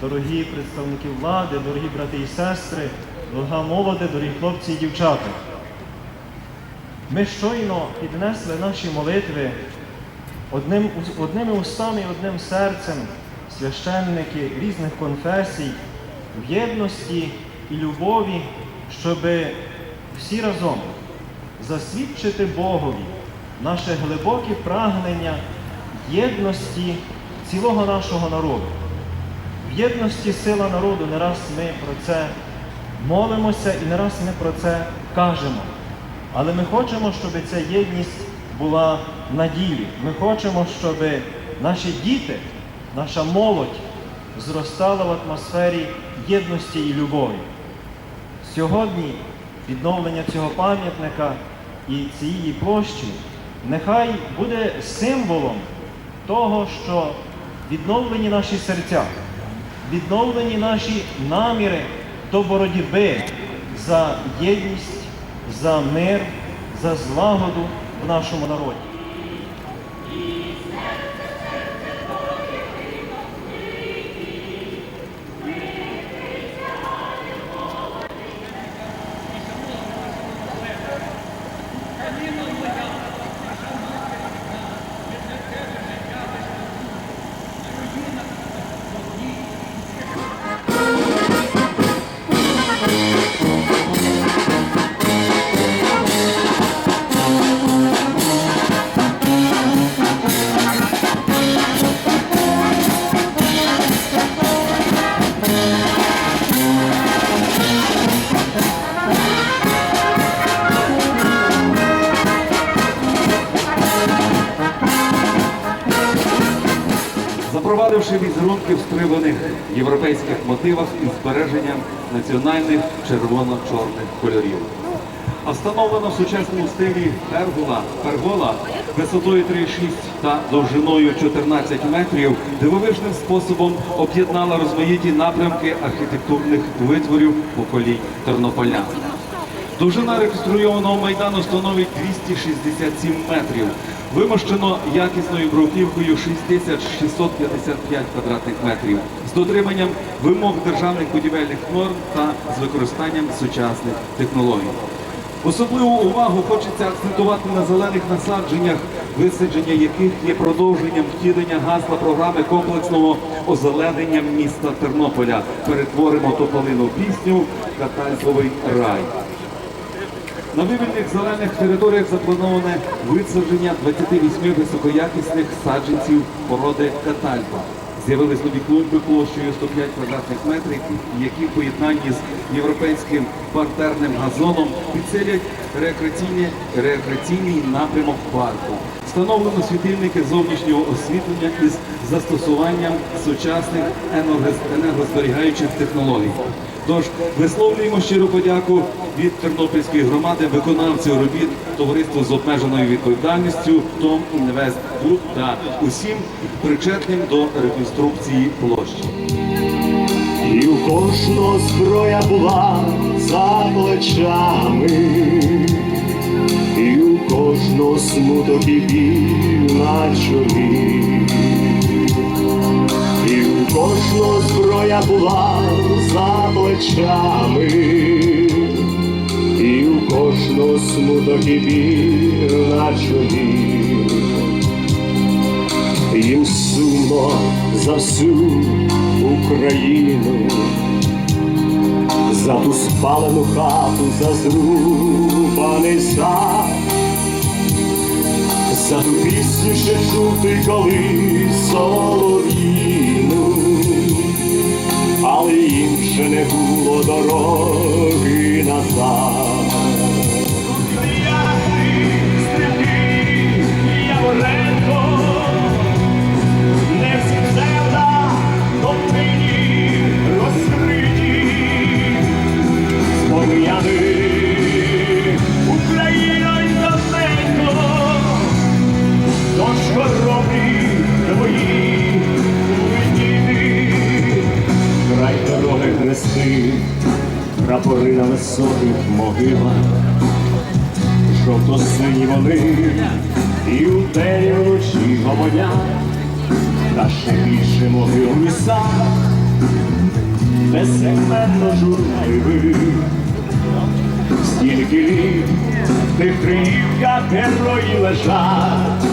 дорогі представники влади, дорогі брати і сестри, дорога молоде, дорогі хлопці і дівчата. Ми щойно піднесли наші молитви одним, одними устами і одним серцем священники різних конфесій в єдності і любові, щоб всі разом засвідчити Богові наше глибоке прагнення єдності цілого нашого народу. В єдності сила народу не раз ми про це молимося і не раз ми про це кажемо. Але ми хочемо, щоб ця єдність була на ділі. Ми хочемо, щоб наші діти, наша молодь зростала в атмосфері єдності і любові. Сьогодні відновлення цього пам'ятника і цієї площі нехай буде символом того, що відновлені наші серця, відновлені наші наміри до боротьби за єдність, за мир, за злагоду в нашому народі. Запровадивши візерунки в стриманих європейських мотивах із збереженням національних червоно-чорних кольорів. А встановлено в сучасному стилі пергола, пергола висотою 3,6 та довжиною 14 метрів дивовижним способом об'єднала розмаїті напрямки архітектурних витворів поколінь тернополян. Довжина реконструйованого майдану становить 267 метрів. Вимощено якісною бруківкою 6655 квадратних метрів з дотриманням вимог державних будівельних норм та з використанням сучасних технологій. Особливу увагу хочеться акцентувати на зелених насадженнях, висадження яких є продовженням втілення гасла програми комплексного озеленення міста Тернополя. Перетворимо тополину пісню Катальковий рай. На вивільних зелених територіях заплановане висадження 28 високоякісних саджанців породи Катальпа. З'явились нові клумби площею 105 квадратних метрів, які в поєднанні з європейським партерним газоном підсилять рекреаційний, рекреаційний напрямок парку. Встановлено світильники зовнішнього освітлення із застосуванням сучасних енергоз- енергозберігаючих технологій. Тож висловлюємо щиру подяку від Тернопільської громади, виконавців робіт, товариству з обмеженою відповідальністю, Том Інвест Груп та усім причетним до реконструкції площі. І у кожного зброя була за плечами, і у кожного смуток і біль на чолі, і у кожного зброя була за плечами, і у кожного смуток і біль на чолі. Їм сумно за всю Україну, за ту спалену хату, за зрубаний сад, за ту пісню ще чути колись солов'їну, не було дороги назад. Прапори на високих могилах, жовто-сині вони, і у день вночі гомонять, та ще більше могил у лісах, де сегментно журливих. Стільки літ тих країв, як герої лежать,